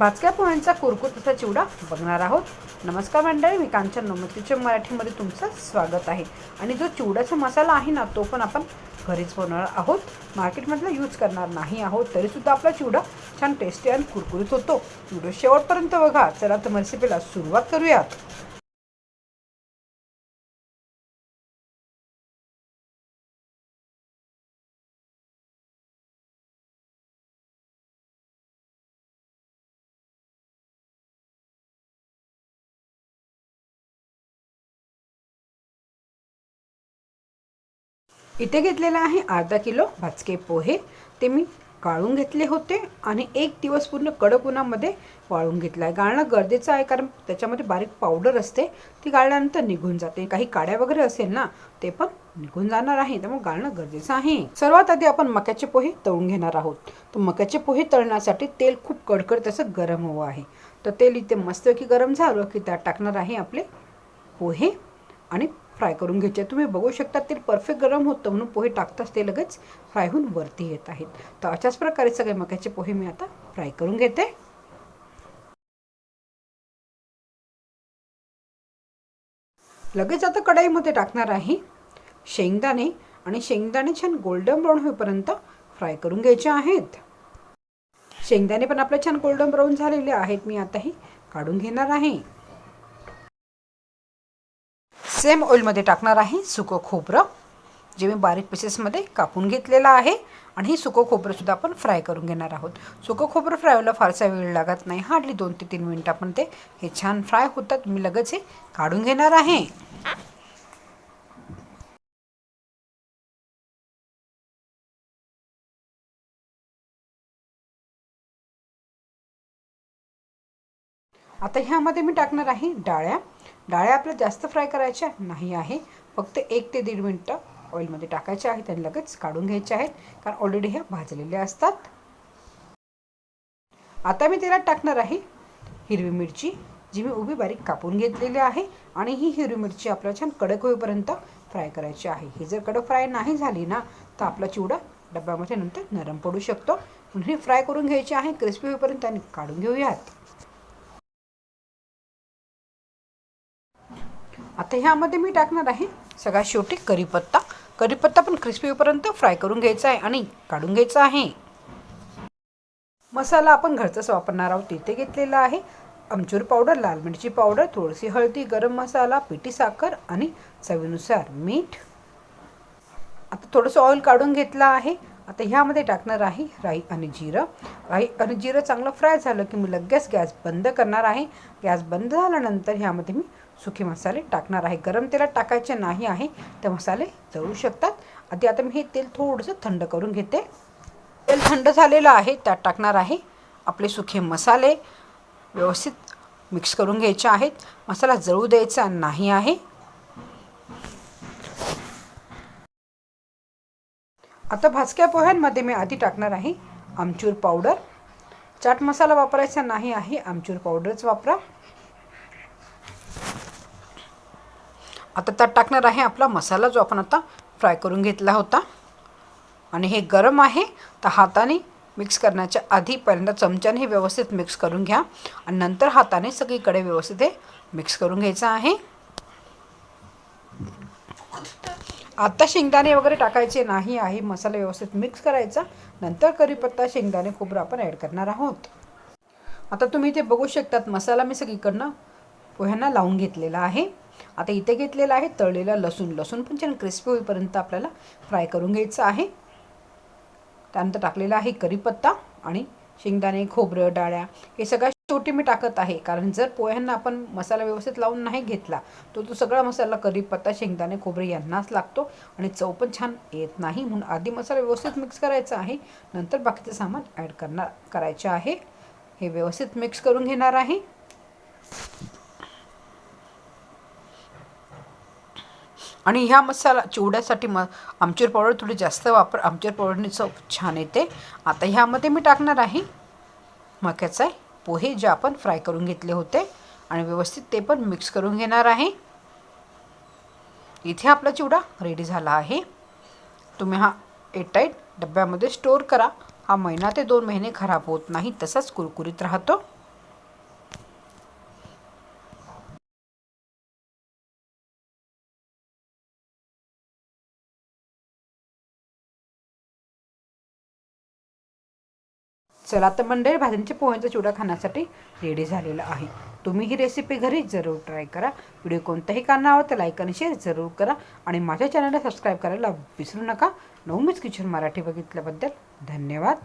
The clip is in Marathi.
भाजक्या पोह्यांचा कुरकुत तसा चिवडा बघणार आहोत. नमस्कार मंडळी मी कांचन नमस्तीच्या मराठीमध्ये तुमचं स्वागत आहे. आणि जो चिवड्याचा मसाला आहे ना तो पण आपण घरीच बनवणार आहोत. मार्केटमधला यूज करणार नाही आहोत तरीसुद्धा आपला चिवडा छान टेस्टी आणि कुरकुरीत होतो. व्हिडिओ शेवटपर्यंत बघा. चला तर रेसिपीला सुरुवात करूयात. इथे घेतलेला आहे अर्धा किलो भाजके पोहे. ते मी गाळून घेतले होते आणि एक दिवस पूर्ण कडक उन्हामध्ये वाळून घेतला आहे गाळणं गरजेचं आहे कारण त्याच्यामध्ये बारीक पावडर असते. ती गाळल्यानंतर निघून जाते. काही काड्या वगैरे असेल ना ते पण निघून जाणार आहे. त्यामुळे गाळणं गरजेचं आहे. सर्वात आधी आपण मक्याचे पोहे तळून घेणार आहोत. तर मक्याचे पोहे तळण्यासाठी तेल खूप कडकड तसं गरम हवं आहे. तर तेल इथे मस्तपैकी गरम झालं की त्यात टाकणार आहे आपले पोहे आणि फ्राय करून घ्यायचे. तुम्ही बघू शकता तेल परफेक्ट गरम होतं म्हणून पोहे टाकताच ते लगेच फ्राय होऊन वरती येत आहेत. तर अशाच प्रकारे सगळे मक्याचे पोहे मी आता फ्राय करून घेते. लगेच आता कढईमध्ये टाकणार आहे शेंगदाणे आणि शेंगदाणे छान गोल्डन ब्राऊन होईपर्यंत फ्राय करून घ्यायचे आहेत. शेंगदाणे पण आपले छान गोल्डन ब्राऊन झालेले आहेत. मी आता हे काढून घेणार आहे. सेम ऑइलमध्ये टाकणार आहे सुकं खोबरं जे मी बारीक पीसेसमध्ये कापून घेतलेलं आहे. आणि हे सुकं खोबरंसुद्धा आपण फ्राय करून घेणार आहोत. सुकं खोबरं फ्राय व्हायला फारसा वेळ लागत नाही. हार्डली दोन ते तीन मिनटं आपण ते हे छान फ्राय होतात. मी लगेच हे काढून घेणार आहे. आता ह्यामध्ये मी टाकणार आहे डाळ्या. डाळ्या आपल्या जास्त फ्राय करायच्या नाही आहे. फक्त एक ते दीड मिनटं ऑइलमध्ये टाकायच्या आहेत आणि लगेच काढून घ्यायचे आहेत. कारण ऑलरेडी ह्या भाजलेल्या असतात. आता मी त्याला टाकणार आहे हिरवी मिरची जी मी उभी बारीक कापून घेतलेली आहे आणि ही हिरवी मिरची आपल्याला छान कडक होईपर्यंत फ्राय करायची आहे. ही जर कडक फ्राय नाही झाली ना तर आपला चिवडा डब्यामध्ये नंतर नरम पडू शकतो. म्हणून हे फ्राय करून घ्यायची आहे क्रिस्पी होईपर्यंत आणि काढून घेऊयात. आता ह्यामध्ये मी टाकणार आहे सगळ्यात शेवटी करीपत्ता. करीपत्ता पण क्रिस्पी होईपर्यंत फ्राय करून घ्यायचा आहे आणि काढून घ्यायचा आहे. मसाला आपण घरचाच वापरणार आहोत. तिथे घेतलेला आहे आमचूर पावडर लाल मिरची पावडर थोडीशी हळदी गरम मसाला पिठी साखर आणि चवीनुसार मीठ. आता थोडंसं ऑइल काढून घेतलं आहे. आता ह्यामध्ये टाकणार आहे राई आणि जिरं. राई आणि जिरं चांगलं फ्राय झालं की मी लगेच गॅस बंद करणार आहे. गॅस बंद झाल्यानंतर ह्यामध्ये मी सुके मसाले टाकणार आहे. गरम तेलात टाकायचे नाही आहे ते मसाले जळू शकतात. आधी आता मी हे तेल थोडंसं थंड करून घेते. तेल थंड झालेलं आहे त्यात टाकणार आहे आपले सुखे मसाले. व्यवस्थित मिक्स करून घ्यायचे आहेत. मसाला जळू द्यायचा नाही आहे. आता भाजक्या पोह्यांमध्ये मी आधी टाकणार आहे आमचूर पावडर. चाट मसाला वापरायचा नाही आहे आमचूर पावडरच वापरा. आता त्यात टाकणार आहे आपला मसाला जो आपण आता फ्राय करून घेतला होता. आणि हे गरम आहे तर हाताने मिक्स करण्याच्या आधी पहिल्यांदा चमच्याने हे व्यवस्थित मिक्स करून घ्या. आणि नंतर हाताने सगळीकडे व्यवस्थित हे मिक्स करून घ्यायचं आहे. आता शेंगदाणे वगैरे टाकायचे नाही आहे मसाला व्यवस्थित मिक्स करायचा. नंतर कढीपत्ता शेंगदाणे खोबरं आपण ॲड करणार आहोत. आता तुम्ही इथे बघू शकतात मसाला मी सगळीकडनं पोह्यांना लावून घेतलेला आहे. आता इथे घेतलेला आहे तळलेला लसूण. लसूण पण छान क्रिस्पी होईपर्यंत आपल्याला फ्राय करून घ्यायचं आहे. त्यानंतर टाकलेला आहे करीपत्ता आणि शेंगदाणे खोबरं डाळ्या. हे सगळ्या शेवटी मी टाकत आहे. कारण जर पोह्यांना आपण मसाला व्यवस्थित लावून नाही घेतला तो तो सगळा मसाला करीपत्ता शेंगदाणे खोबरे यांनाच लागतो आणि चव पण छान येत नाही. म्हणून आधी मसाला व्यवस्थित मिक्स करायचा आहे. नंतर बाकीचं सामान ॲड करणार करायचे आहे. हे व्यवस्थित मिक्स करून घेणार आहे. आणि ह्या मसाला चिवड्यासाठी म आमचूर पावडर थोडी जास्त वापर आमचूर पावडरने चव छान येते. आता ह्यामध्ये मी टाकणार आहे मक्याचे पोहे जे आपण फ्राय करून घेतले होते आणि व्यवस्थित ते पण मिक्स करून घेणार आहे. इथे आपला चिवडा रेडी झाला आहे. तुम्ही हा एटाईट डब्यामध्ये स्टोअर करा. हा महिना ते दोन महिने खराब होत नाही तसाच कुरकुरीत राहतो. चला तर मंडळी भाज्यांचे पोह्यांचा चिवडा खाण्यासाठी रेडी झालेला आहे. तुम्ही ही रेसिपी घरी जरूर ट्राय करा. व्हिडिओ कोणत्याही कारणावर तर लाईक आणि शेअर जरूर करा. आणि माझ्या चॅनलला सबस्क्राईब करायला विसरू नका. नवमीच किचन मराठी बघितल्याबद्दल धन्यवाद.